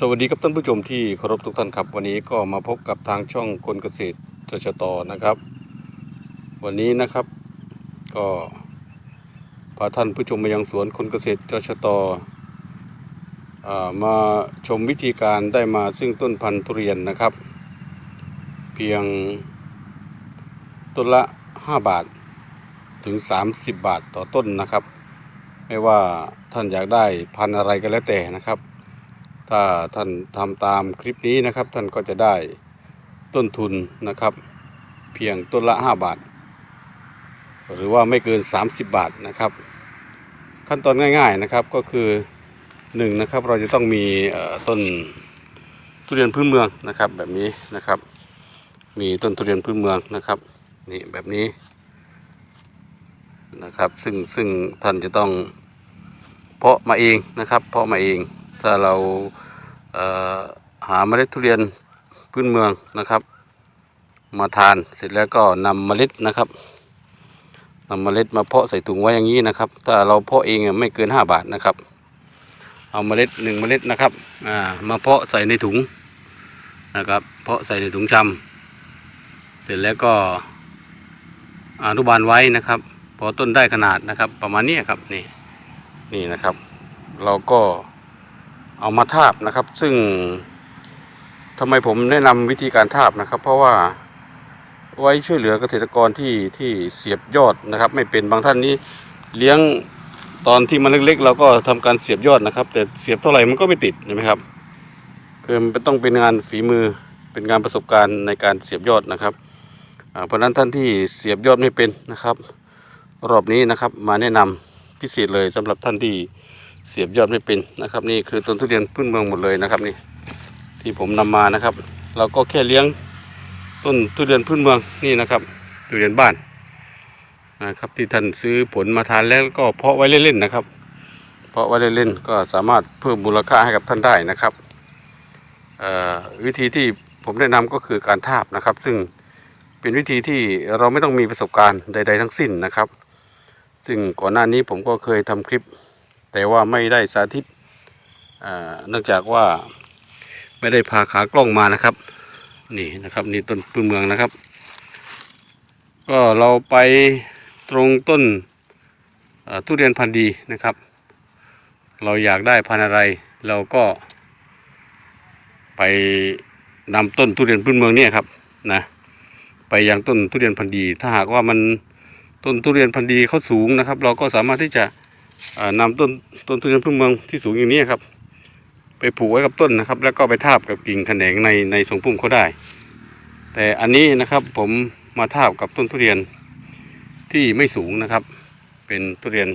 สวัสดีครับท่านผู้ชมที่เคารพทุกท่านครับ วันนี้ก็มาพบกับทางช่องคนเกษตรทชตนะครับ วันนี้นะครับก็พาท่านผู้ชมมายังสวนคนเกษตรทชตอมาชมวิธีการได้มาซึ่งต้นพันธุ์ทุเรียนนะครับ เพียงต้นละ 5 บาทถึง 30 บาทต่อต้นนะครับ ไม่ว่าท่านอยากได้พันธุ์อะไรก็แล้วแต่นะครับ ถ้าท่านทำตามคลิปนี้นะครับ ท่านก็จะได้ต้นทุนนะครับ เพียงต้นละ 5 บาท หรือว่าไม่เกิน 30 บาทนะครับ ขั้นตอนง่าย ๆนะครับก็คือ1นะครับเราจะต้องมีต้นทุเรียนพื้นเมืองนะครับแบบนี้นะครับ มีต้นทุเรียนพื้นเมืองนะครับนี่แบบนี้นะครับซึ่งซึ่งท่านจะต้องเพาะมาเองนะครับ เพาะมาเอง ถ้าเราเหาเมล็ดทุเรียนพื้นเมืองนะครับ มาทานเสร็จแล้วก็นำเมล็ดนะครับนำเมล็ดมาเพาะใส่ถุงไว้อย่างนี้นะครับ ถ้าเราเพาะเองไม่เกิน 5 บาทนะครับ เอาเมล็ดหนึ่งเมล็ดนะครับมาเพาะใส่ในถุงนะครับ เพาะใส่ในถุงชำเสร็จแล้วก็อนุบาลไว้นะครับ พอต้นได้ขนาดนะครับ ประมาณนี้ครับนี่นี่นะครับ เราก็ เอามาทาบนะครับ ซึ่งทำไมผมแนะนำวิธีการทาบนะครับ เพราะว่าไว้ช่วยเหลือเกษตรกรที่ที่เสียบยอดนะครับ ไม่เป็นบางท่านนี้เลี้ยงตอนที่มันเล็กๆ เราก็ทำการเสียบยอดนะครับ แต่เสียบเท่าไหร่มันก็ไม่ติดใช่ไหมครับคือมันต้องเป็นงานฝีมือเป็นงานประสบการณ์ในการเสียบยอดนะครับเพราะฉะนั้นท่านที่เสียบยอดไม่เป็นนะครับ รอบนี้นะครับมาแนะนำพิเศษเลยสำหรับท่านที่ เสียบยอดไม่เป็นนะครับ นี่คือต้นทุเรียนพื้นเมืองหมดเลยนะครับนี่ที่ผมนำมานะครับ เราก็แค่เลี้ยงต้นทุเรียนพื้นเมืองนี่นะครับทุเรียนบ้านนะครับที่ท่านซื้อผลมาทานแล้วก็เพาะไว้เล่นๆนะครับ เพาะไว้เล่นๆก็สามารถเพิ่มมูลค่าให้กับท่านได้นะครับวิธีที่ผมแนะนำก็คือการทาบนะครับ ซึ่งเป็นวิธีที่เราไม่ต้องมีประสบการณ์ใด ๆ ทั้งสิ้นนะครับ ซึ่งก่อนหน้านี้ผมก็เคยทำคลิป แต่ว่าไม่ได้สาธิตเนื่องจากว่าไม่ได้พาขากล้องมานะครับ นี่นะครับนี่ต้นปืนเมืองนะครับ ก็เราไปตรงต้นทุเรียนพันธุ์ดีนะครับ เราอยากได้พันธุ์อะไร เราก็ไปนำต้นทุเรียนพื้นเมืองเนี่ยครับนะไปยังต้นทุเรียนพันธุ์ดี ถ้าหากว่ามันต้นทุเรียนพันธุ์ดีเขาสูงนะครับ เราก็สามารถที่จะ อ่านำต้นต้นทุเรียนพื้นเมืองที่สูงอย่างนี้ครับ ไปผูกไว้กับต้นนะครับ แล้วก็ไปทาบกับกิ่งแขนงในในทรงพุ่มเขาได้ แต่อันนี้นะครับผมมาทาบกับต้นทุเรียนที่ไม่สูงนะครับ เป็นทุเรียน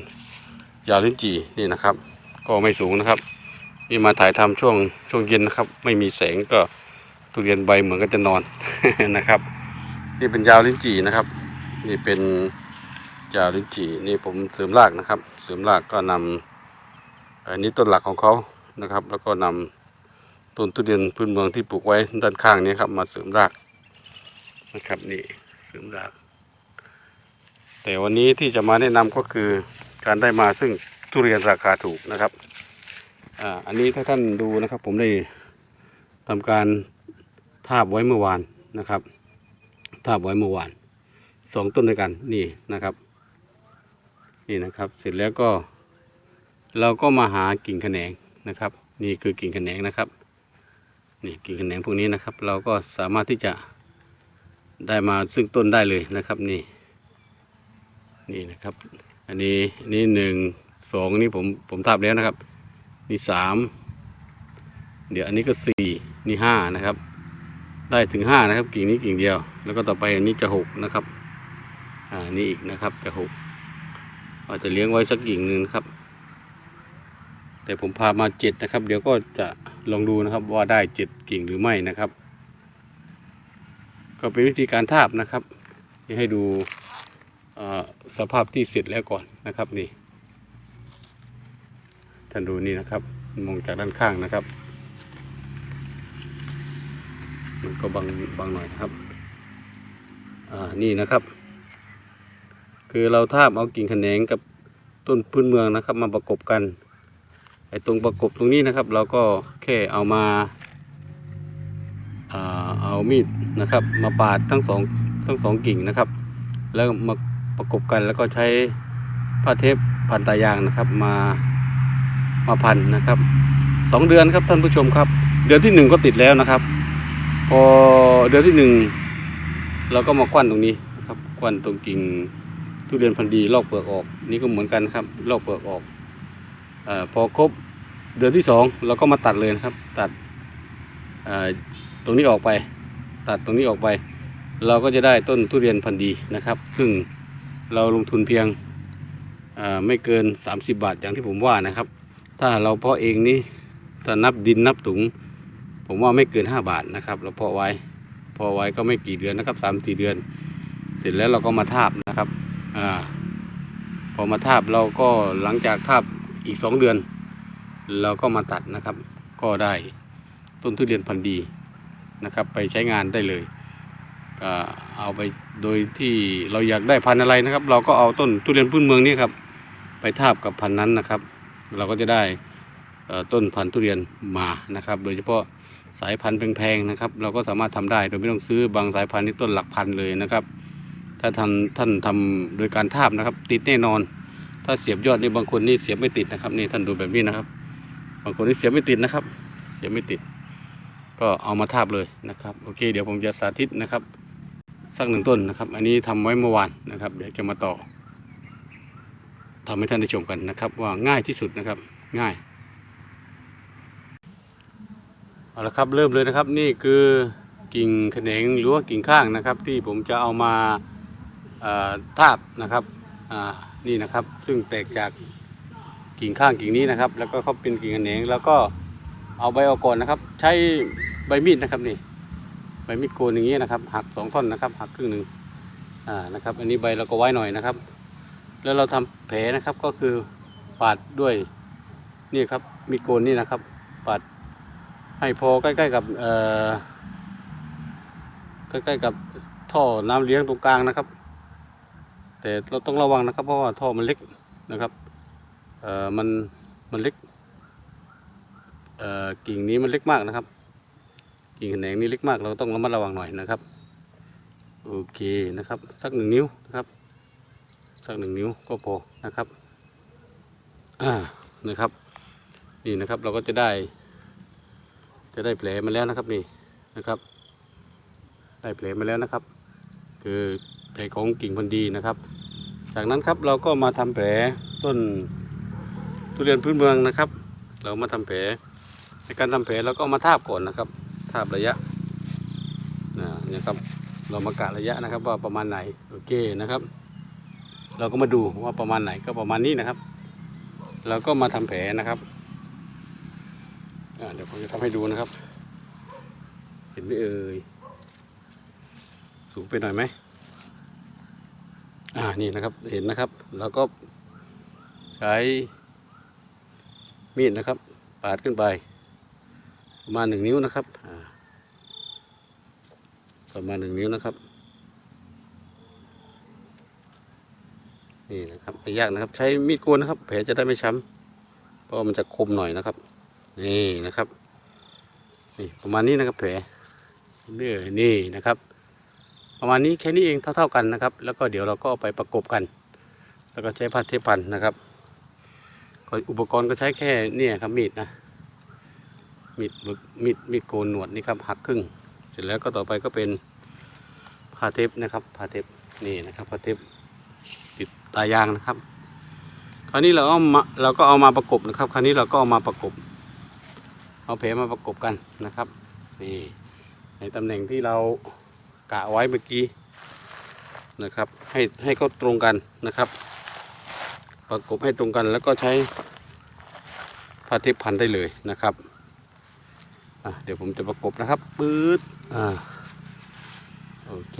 ยาวลิ้นจี่นี่นะครับ ก็ไม่สูงนะครับนี่มาถ่ายทำช่วงช่วงเย็นนะครับ ไม่มีแสงก็ทุเรียนใบเหมือนกันจะนอนนะครับ นี่เป็นยาวลิ้นจี่นะครับ นี่เป็น ยาลิ้นจี่นี่ผมเสริมรากนะครับ เสริมรากก็นำอันนี้ต้นหลักของเขานะครับ แล้วก็นำต้นทุเรียนพื้นเมืองที่ปลูกไว้ด้านข้างนี้ครับ มาเสริมรากนะครับนี่เสริมราก แต่วันนี้ที่จะมาแนะนำก็คือการได้มาซึ่งทุเรียนราคาถูกนะครับอ่าอันนี้ถ้าท่านดูนะครับ ผมได้ทำการทาบไว้เมื่อวานนะครับทาบไว้เมื่อวานสองต้นด้วยกันนี่นะครับ นี่นะครับ เสร็จแล้วก็ เราก็มาหากิ่งแขนงนะครับ นี่คือกิ่งแขนงนะครับ นี่กิ่งแขนงพวกนี้นะครับ เราก็สามารถที่จะได้มาซึ่งต้นได้เลยนะครับ นี่ นี่นะครับ อันนี้นี่หนึ่งสองนี่ผมผมทาบแล้วนะครับ นี่สามเดี๋ยวอันนี้ก็สี่นี่ห้านะครับ ได้ถึงห้านะครับ กิ่งนี้กิ่งเดียว แล้วก็ต่อไปอันนี้จะหกนะครับ อ่านี่อีกนะครับจะหก อาจจะเลี้ยงไว้สักกิ่งหนึ่งนะครับ แต่ผมพามาเจ็ดนะครับ เดี๋ยวก็จะลองดูนะครับว่าได้เจ็ดกิ่งหรือไม่นะครับ ก็เป็นวิธีการทาบนะครับที่ให้ดูสภาพที่เสร็จแล้วก่อนนะครับนี่ท่านดูนี่นะครับ มองจากด้านข้างนะครับ มันก็บางบางหน่อยครับ อ่านี่นะครับ คือเราทาบเอากิ่งแขนงกับต้นพื้นเมืองนะครับ มาประกบกันไอ้ตรงประกบตรงนี้นะครับ เราก็แค่เอามาอ่าเอามีดนะครับ มาปาดทั้งสองทั้งสองกิ่งนะครับ แล้วมาประกบกันแล้วก็ใช้ผ้าเทปพันตายางนะครับมามาพันนะครับสองเดือนครับท่านผู้ชมครับ เดือนที่หนึ่งก็ติดแล้วนะครับ พอเดือนที่หนึ่งเราก็มาควันตรงนี้นะครับควันตรงกิ่ง ทุเรียนพันธุ์ดีลอกเปลือกออก นี่ก็เหมือนกันครับลอกเปลือกออกอพอครบเดือนที่สองเราก็มาตัดเลยนะครับ ตัดตรงนี้ออกไป ตัดตรงนี้ออกไป เราก็จะได้ต้นทุเรียนพันธุ์ดีนะครับ ซึ่งเราลงทุนเพียงไม่เกิน 30 บาทอย่างที่ผมว่านะครับ ถ้าเราเพาะเองนี่ถ้านับดินนับถุง ผมว่าไม่เกิน 5 บาทนะครับ เราเพาะไว้พาะไว้ก็ไม่กี่เดือนนะครับสามสี่เดือน เสร็จแล้วเราก็มาทาบนะครับ อ่าพอมาทาบเราก็หลังจากทาบอีกสองเดือน เราก็มาตัดนะครับ ก็ได้ต้นทุเรียนพันธุ์ดีนะครับ ไปใช้งานได้เลยก็เอาไปโดยที่เราอยากได้พันธุ์อะไรนะครับ เราก็เอาต้นทุเรียนพื้นเมืองนี่ครับ ไปทาบกับพันธุ์นั้นนะครับ เราก็จะได้ต้นพันธุ์ทุเรียนมานะครับ โดยเฉพาะสายพันธุ์แพงๆนะครับ เราก็สามารถทำได้โดยไม่ต้องซื้อบางสายพันธุ์ที่ต้นหลักพันเลยนะครับ ถ้าท่านท่านทำโดยการทาบนะครับ ติดแน่นอน ถ้าเสียบยอดนี่บางคนนี่เสียบไม่ติดนะครับ นี่ท่านดูแบบนี้นะครับ บางคนนี่เสียบไม่ติดนะครับ เสียบไม่ติด ก็เอามาทาบเลยนะครับโอเค เดี๋ยวผมจะสาธิตนะครับ สักหนึ่งต้นนะครับ อันนี้ทำไว้เมื่อวานนะครับ เดี๋ยวจะมาต่อทำให้ท่านได้ชมกันนะครับ ว่าง่ายที่สุดนะครับ ง่ายเอาละครับเริ่มเลยนะครับนี่คือกิ่งแขนงหรือว่ากิ่งข้างนะครับ ที่ผมจะเอามา ทาบนะครับนี่นะครับซึ่งแตกจากกิ่งข้างกิ่งนี้นะครับ แล้วก็เขาเป็นกิ่งแขนงแล้วก็เอาใบออกก่อนนะครับ ใช้ใบมีดนะครับนี่ใบมีดโกนอย่างนี้นะครับ หักสองท่อนนะครับ หักครึ่งหนึ่งอ่านะครับ อันนี้ใบเราก็ไว้หน่อยนะครับ แล้วเราทำแผลนะครับก็คือปาดด้วยนี่ครับมีดโกนนี่นะครับปาดให้พอใกล้ๆกับเอ่อใกล้ๆกับท่อน้ำเลี้ยงตรงกลางนะครับ แต่เราต้องระวังนะครับเพราะว่าท่อมันเล็กนะครับเอ่อมันมันเล็กเอ่อกิ่งนี้มันเล็กมากนะครับ กิ่งแขนงนี่เล็กมากเราต้องระมัดระวังหน่อยนะครับโอเคนะครับ สักหนึ่งนิ้วนะครับ สักหนึ่งนิ้วก็พอนะครับอ่านะครับ นี่นะครับเราก็จะได้ จะได้แผลมาแล้วนะครับนี่นะครับ ได้แผลมาแล้วนะครับ คือ แผลของกิ่งพันดีนะครับ จากนั้นครับเราก็มาทำแผลต้นทุเรียนพื้นเมืองนะครับ เรามาทำแผลในการทำแผลเราก็มาทาบก่อนนะครับ ทาบระยะนะนี่ครับเรามากะระยะนะครับ ว่าประมาณไหนโอเคนะครับ เราก็มาดูว่าประมาณไหนก็ประมาณนี้นะครับ เราก็มาทำแผลนะครับเดี๋ยวผมจะทำให้ดูนะครับ เห็นไหมเอ่ยสูงไปหน่อยไหม อ่านี่นะครับเห็นนะครับเราก็ใช้มีดนะครับ ปาดขึ้นไปประมาณหนึ่งนิ้วนะครับประมาณหนึ่งนิ้วนะครับนี่นะครับไม่ยากนะครับ ใช้มีดโกนนะครับ แผลจะได้ไม่ช้ำเพราะมันจะคมหน่อยนะครับ นี่นะครับนี่ประมาณนี้นะครับ แผลเรื่อยนี่นะครับ ประมาณนี้แค่นี้เองเท่าๆกันนะครับ แล้วก็เดี๋ยวเราก็เอาไปประกบกัน แล้วก็ใช้ผ้าเทปพันนะครับก็อุปกรณ์ก็ใช้แค่เนี่ยครับมีดนะมีดบึกมีดมีดโกนหนวดนี่ครับหักครึ่ง เสร็จแล้วก็ต่อไปก็เป็นผ้าเทปนะครับผ้าเทปนี่นะครับผ้าเทปติดตายางนะครับ คราวนี้เราเอามาเราก็เอามาประกบนะครับ คราวนี้เราก็เอามาประกบ เอาแผลมาประกบกันนะครับนี่ในตำแหน่งที่เรา กะไว้เมื่อกี้นะครับ ให้ให้เขาตรงกันนะครับ ประกบให้ตรงกันแล้วก็ใช้ผ้าเทปพันได้เลยนะครับเดี๋ยวผมจะประกบนะครับปื๊ดอ่าโอเค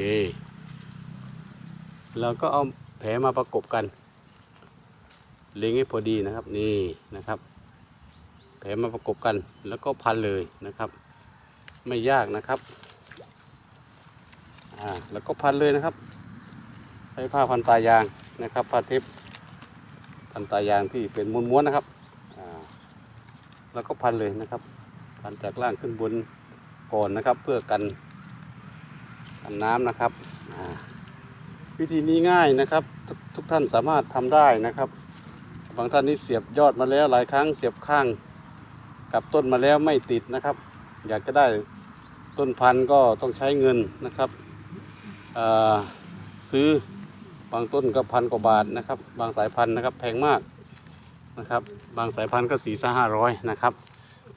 เราก็เอาแผลมาประกบกันเล็งให้พอดีนะครับนี่นะครับ แผลมาประกบกันแล้วก็พันเลยนะครับ ไม่ยากนะครับ อ่าแล้วก็พันเลยนะครับใช้ผ้าพันตายางนะครับผ้าเทปพันตายางที่เป็นม้วนๆนะครับอ่าแล้วก็พันเลยนะครับ พันจากล่างขึ้นบนก่อนนะครับ เพื่อกันกันน้ำนะครับอ่าวิธีนี้ง่ายนะครับททุกท่านสามารถทำได้นะครับ บางท่านนี่เสียบยอดมาแล้วหลายครั้งเสียบข้างกับต้นมาแล้วไม่ติดนะครับ อยากจะได้ต้นพันธุ์ก็ต้องใช้เงินนะครับ ซื้อบางต้นก็พันกว่าบาทนะครับ บางสายพันธุ์นะครับแพงมากนะครับ บางสายพันธุ์ก็สี่สห้าร้อยนะครับ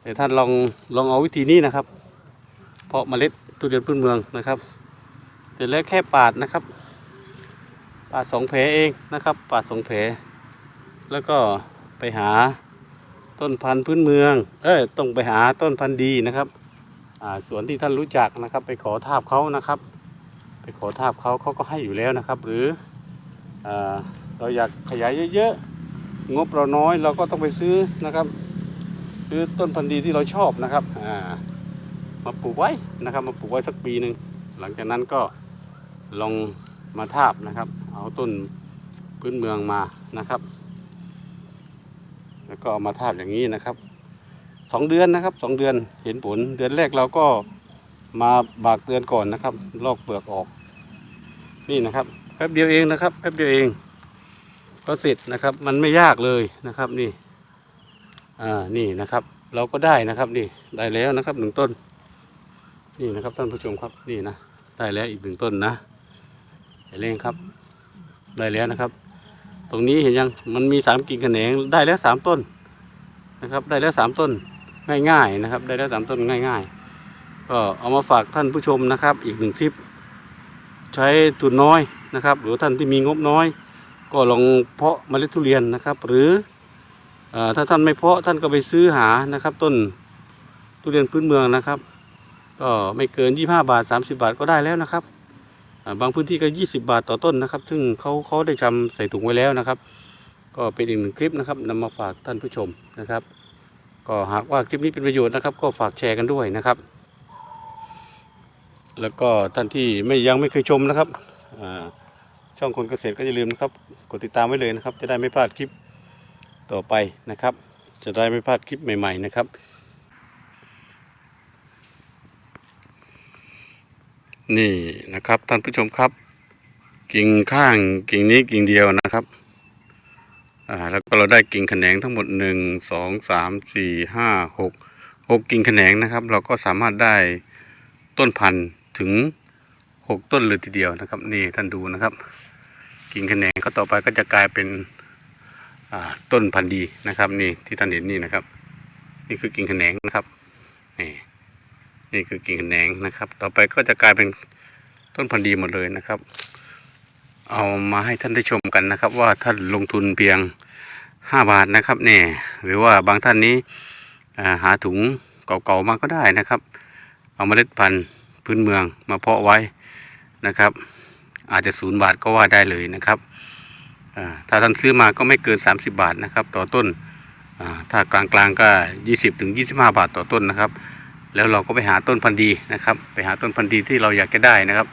แต่ท่านลองลองเอาวิธีนี้นะครับ เพาะเมล็ดทุเรียนพื้นเมืองนะครับเสร็จแล้วแค่ปาดนะครับ ปาดสองแผลเองนะครับ ปาดสองแผลแล้วก็ไปหาต้นพันธุ์พื้นเมือง เอ้ยต้องไปหาต้นพันธุ์ดีนะครับ อ่าสวนที่ท่านรู้จักนะครับ ไปขอทาบเขานะครับ ไปขอทาบเขาเขาก็ให้อยู่แล้วนะครับ หรืออเราอยากขยายเยอะๆ งบเราน้อยเราก็ต้องไปซื้อนะครับซื้อต้นพันธุ์ดีที่เราชอบนะครับามาปลูกไว้นะครับ มาปลูกไว้สักปีหนึ่งหลังจากนั้นก็ลองมาทาบนะครับ เอาต้นพื้นเมืองมานะครับ แล้วก็เอามาทาบอย่างนี้นะครับสองเดือนนะครับสองเดือนเห็นผล เดือนแรกเราก็มาบากเตือนก่อนนะครับ ลอกเปลือกออก นี่นะครับแป๊บเดียวเองนะครับแป๊บเดียวเองก็เสร็จนะครับ มันไม่ยากเลยนะครับนี่ อ่านี่นะครับ เราก็ได้นะครับนี่ได้แล้วนะครับหนึ่งต้น นี่นะครับท่านผู้ชมครับนี่นะได้แล้วอีกหนึ่งต้นนะเห็นเลยงครับ ได้แล้วนะครับ ตรงนี้เห็นยังมันมีสามกิ่งแขนงได้แล้วสามต้นนะครับ ได้แล้วสามต้นง่ายๆนะครับ ได้แล้วสามต้นง่าย ๆ ก็เอามาฝากท่านผู้ชมนะครับ อีกหนึ่งคลิป ใช้ทุนน้อยนะครับ หรือท่านที่มีงบน้อย ก็ลองเพาะเมล็ดทุเรียนนะครับ หรืออถ้าท่านไม่เพาะท่านก็ไปซื้อหานะครับ ต้นทุเรียนพื้นเมืองนะครับ ก็ไม่เกิน 25 บาท 30 บาทก็ได้แล้วนะครับบางพื้นที่ก็ 20 บาทต่อต้นนะครับ ซึ่งเขาเขาได้ทำใส่ถุงไว้แล้วนะครับ ก็เป็นอีกหนึ่งคลิปนะครับนำมาฝากท่านผู้ชมนะครับ ก็หากว่าคลิปนี้เป็นประโยชน์นะครับ ก็ฝากแชร์กันด้วยนะครับ แล้วก็ท่านที่ไม่ยังไม่เคยชมนะครับช่องคนเกษตรก็อย่าลืมนะครับ กดติดตามไว้เลยนะครับ จะได้ไม่พลาดคลิปต่อไปนะครับ จะได้ไม่พลาดคลิปใหม่ ๆ นะครับ นี่นะครับท่านผู้ชมครับ กิ่งข้างกิ่งนี้กิ่งเดียวนะครับอ่าแล้วก็เราได้กิ่งแขนงทั้งหมดหนึ่งสองสามสี่ห้าหกหกกิ่งแขนงนะครับ เราก็สามารถได้ต้นพันธุ์ ถึงหกต้นเลยทีเดียวนะครับ นี่ท่านดูนะครับ กิ่งแขนงเขาต่อไปก็จะกลายเป็นต้นพันธุ์ดีนะครับ นี่ที่ท่านเห็นนี่นะครับ นี่คือกิ่งแขนงนะครับนี่นี่คือกิ่งแขนงนะครับ ต่อไปก็จะกลายเป็นต้นพันธุ์ดีหมดเลยนะครับ เอามาให้ท่านได้ชมกันนะครับ ว่าท่านลงทุนเพียงห้าบาทนะครับเนี่ยหรือว่าบางท่านนี้าหาถุงเก่าๆมาก็ได้นะครับ เอาเมล็ดพันธุ์ พื้นเมืองมาเพาะไว้นะครับ อาจจะศูนย์บาทก็ว่าได้เลยนะครับถ้าท่านซื้อมาก็ไม่เกิน 30 บาทนะครับ ต่อต้นอ่าถ้ากลางๆก็ 20ถึง25 บาทต่อต้นนะครับ แล้วเราก็ไปหาต้นพันธุ์ดีนะครับ ไปหาต้นพันธุ์ดีที่เราอยากจะได้นะครับ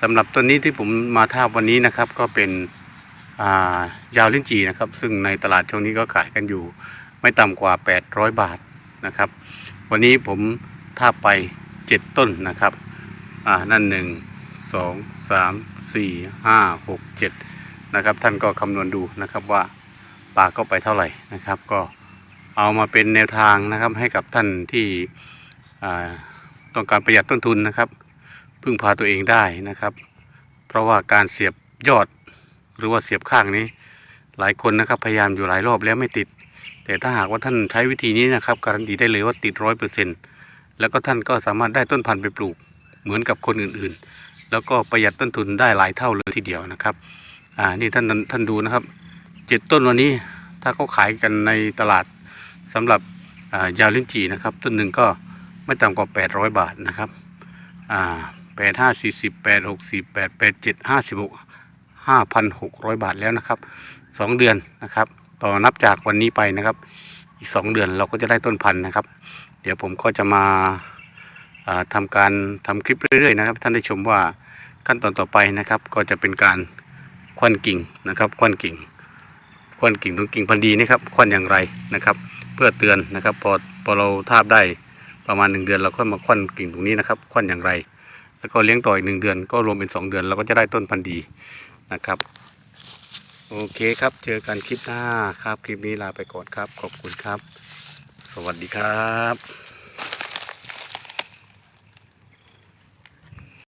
สำหรับต้นนี้ที่ผมมาทาวันนี้นะครับ ก็เป็นายาวลิ้นจีนะครับ ซึ่งในตลาดช่วงนี้ก็ขายกันอยู่ไม่ต่ำกว่า 800 บาทนะครับ วันนี้ผมทาไป 7ต้นนะครับอ่านั่นหนึ่งสองสามสี่ห้าหกเจ็ดนะครับ ท่านก็คำนวณดูนะครับว่าปลาเข้าไปเท่าไหร่นะครับ ก็เอามาเป็นแนวทางนะครับให้กับท่านที่อ่าต้องการประหยัดต้นทุนนะครับ พึ่งพาตัวเองได้นะครับ เพราะว่าการเสียบยอดหรือว่าเสียบข้างนี้ หลายคนนะครับพยายามอยู่หลายรอบแล้วไม่ติด แต่ถ้าหากว่าท่านใช้วิธีนี้นะครับ การันตีได้เลยว่าติดร้อยเปอร์เซ็นต์ แล้วก็ท่านก็สามารถได้ต้นพันธุ์ไปปลูกเหมือนกับคนอื่นๆ แล้วก็ประหยัดต้นทุนได้หลายเท่าเลยทีเดียวนะครับอ่านี่ท่านท่านดูนะครับเจ็ดต้นวันนี้ถ้าเขาขายกันในตลาดสำหรับยาวลิ้นจี่นะครับ ต้นหนึ่งก็ไม่ต่ำกว่า 800 บาทนะครับอ่าแปดห้าสี่สิบแปดหกสี่แปดแปดเจ็ดห้าสิบหกห้าพันหกร้อยบาทแล้วนะครับสองเดือนนะครับ ต่อนับจากวันนี้ไปนะครับ อีกสองเดือนเราก็จะได้ต้นพันธุ์นะครับ เดี๋ยวผมก็จะมาอ่าทำการทำคลิปเรื่อยๆนะครับ ท่านได้ชมว่าขั้นตอนต่อไปนะครับ ก็จะเป็นการควันกิ่งนะครับควันกิ่งควันกิ่งตรงกิ่งพันธุ์ดีนะครับควันอย่างไรนะครับ เพื่อเตือนนะครับ พอพอเราทาบได้ประมาณหนึ่งเดือนเราค่อยมาควันกิ่งตรงนี้นะครับควันอย่างไร แล้วก็เลี้ยงต่ออีกหนึ่งเดือน ก็รวมเป็นสองเดือนเราก็จะได้ต้นพันธุ์ดีนะครับโอเคครับ เจอกันคลิปหน้าครับ คลิปนี้ลาไปก่อนครับ ขอบคุณครับ สวัสดีครับ